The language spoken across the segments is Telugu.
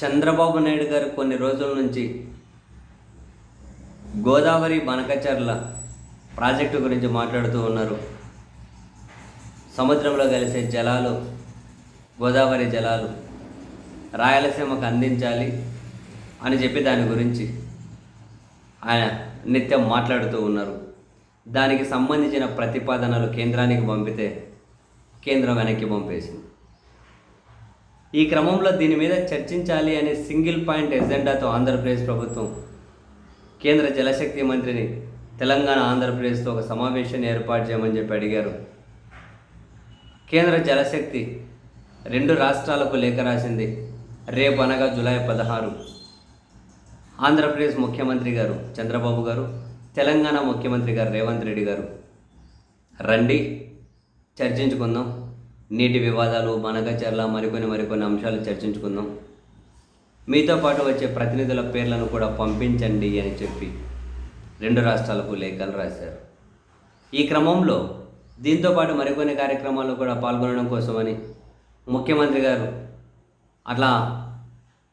చంద్రబాబు నాయుడు గారు కొన్ని రోజుల నుంచి గోదావరి బనకచర్ల ప్రాజెక్టు గురించి మాట్లాడుతూ ఉన్నారు. సముద్రంలో కలిసే జలాలు గోదావరి జలాలు రాయలసీమకు అందించాలి అని చెప్పి దాని గురించి ఆయన నిత్యం మాట్లాడుతూ ఉన్నారు. దానికి సంబంధించిన ప్రతిపాదనలు కేంద్రానికి పంపితే కేంద్రం వెనక్కి పంపేసింది. ఈ క్రమంలో దీని మీద చర్చించాలి అనే సింగిల్ పాయింట్ ఎజెండాతో ఆంధ్రప్రదేశ్ ప్రభుత్వం కేంద్ర జలశక్తి మంత్రిని తెలంగాణ ఆంధ్రప్రదేశ్తో ఒక సమావేశాన్ని ఏర్పాటు చేయమని చెప్పి అడిగారు. కేంద్ర జలశక్తి రెండు రాష్ట్రాలకు లేఖ రాసింది. రేపు అనగా జూలై పదహారు. ఆంధ్రప్రదేశ్ ముఖ్యమంత్రి గారు చంద్రబాబు గారు తెలంగాణ ముఖ్యమంత్రి గారు రేవంత్ రెడ్డి గారు. రండి చర్చించుకుందాం. నీటి వివాదాలు మనగచర్ల మరికొన్ని మరికొన్ని అంశాలు చర్చించుకుందాం. మీతో పాటు వచ్చే ప్రతినిధుల పేర్లను కూడా పంపించండి అని చెప్పి రెండు రాష్ట్రాలకు లేఖలు రాశారు. ఈ క్రమంలో దీంతో పాటు మరికొన్ని కార్యక్రమాల్లో కూడా పాల్గొనడం కోసమని ముఖ్యమంత్రి గారు అట్లా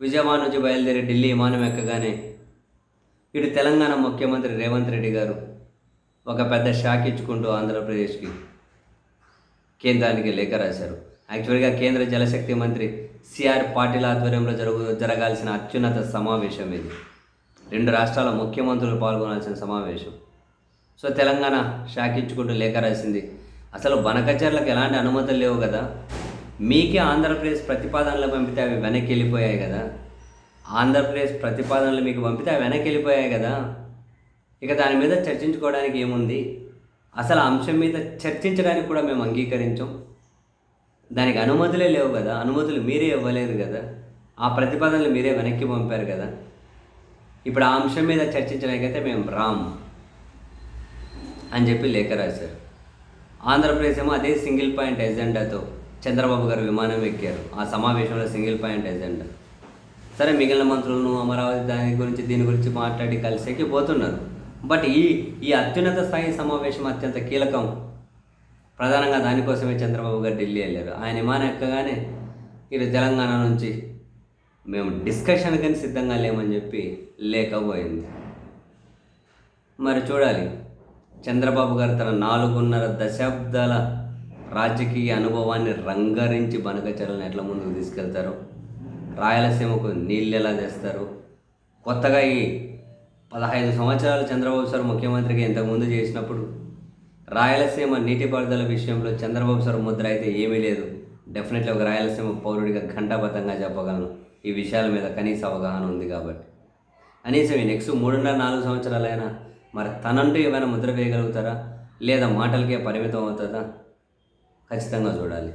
విజయవాడ నుంచి బయలుదేరి ఢిల్లీ విమానం ఎక్కగానే ఇటు తెలంగాణ ముఖ్యమంత్రి రేవంత్ రెడ్డి గారు ఒక పెద్ద షాక్ ఇచ్చుకుంటూ ఆంధ్రప్రదేశ్కి కేంద్రానికి లేఖ రాశారు. యాక్చువల్గా కేంద్ర జలశక్తి మంత్రి సిఆర్ పాటిల్ ఆధ్వర్యంలో జరుగు జరగాల్సిన అత్యున్నత సమావేశం ఇది. రెండు రాష్ట్రాల ముఖ్యమంత్రులు పాల్గొనాల్సిన సమావేశం. సో తెలంగాణ షాక్ ఇచ్చుకుంటూ లేఖ రాసింది. అసలు బనకచర్లకు ఎలాంటి అనుమతులు లేవు కదా. మీకే ఆంధ్రప్రదేశ్ ప్రతిపాదనలు పంపితే అవి వెనక్కి వెళ్ళిపోయాయి కదా. ఆంధ్రప్రదేశ్ ప్రతిపాదనలు మీకు పంపితే అవి వెనక్కి వెళ్ళిపోయాయి కదా. ఇక దాని మీద చర్చించుకోవడానికి ఏముంది? అసలు అంశం మీద చర్చించడానికి కూడా మేము అంగీకరించాం. దానికి అనుమతులే లేవు కదా. అనుమతులు మీరే ఇవ్వలేరు కదా. ఆ ప్రతిపాదనలు మీరే వెనక్కి పంపారు కదా. ఇప్పుడు ఆ అంశం మీద చర్చించడానికైతే మేము రామ్ అని చెప్పి లేఖ రాశారు. ఆంధ్రప్రదేశ్ ఏమో అదే సింగిల్ పాయింట్ ఎజెండాతో చంద్రబాబు గారు విమానం ఎక్కారు. ఆ సమావేశంలో సింగిల్ పాయింట్ ఎజెండా. సరే మిగిలిన మంత్రులను అమరావతి దాని గురించి దీని గురించి మాట్లాడి కలిసేకి పోతున్నారు. బట్ ఈ ఈ అత్యున్నత స్థాయి సమావేశం అత్యంత కీలకం. ప్రధానంగా దానికోసమే చంద్రబాబు గారు ఢిల్లీ వెళ్ళారు. ఆయన విమానం ఎక్కగానే ఇటు తెలంగాణ నుంచి మేము డిస్కషన్ కానీ సిద్ధంగా లేమని చెప్పి లేకపోయింది. మరి చూడాలి. చంద్రబాబు గారు తన నాలుగున్నర దశాబ్దాల రాజకీయ అనుభవాన్ని రంగరించి బనకచర్లను ఎట్లా ముందుకు తీసుకెళ్తారో? రాయలసీమకు నీళ్ళు ఎలా తెస్తారు? కొత్తగా ఈ పదహైదు సంవత్సరాలు చంద్రబాబు సార్ ముఖ్యమంత్రిగా ఇంతకుముందు చేసినప్పుడు రాయలసీమ నీటిపారుదల విషయంలో చంద్రబాబు సార్ ముద్ర అయితే ఏమీ లేదు. డెఫినెట్లీ ఒక రాయలసీమ పౌరుడిగా ఘంటాబద్ధంగా చెప్పగలను. ఈ విషయాల మీద కనీస అవగాహన ఉంది కాబట్టి. కనీసం ఈ నెక్స్ట్ మూడున్నర నాలుగు సంవత్సరాలైనా మరి తనంటూ ఏమైనా ముద్ర వేయగలుగుతారా? లేదా మాటలకే పరిమితం అవుతుందా ఖచ్చితంగా చూడాలి.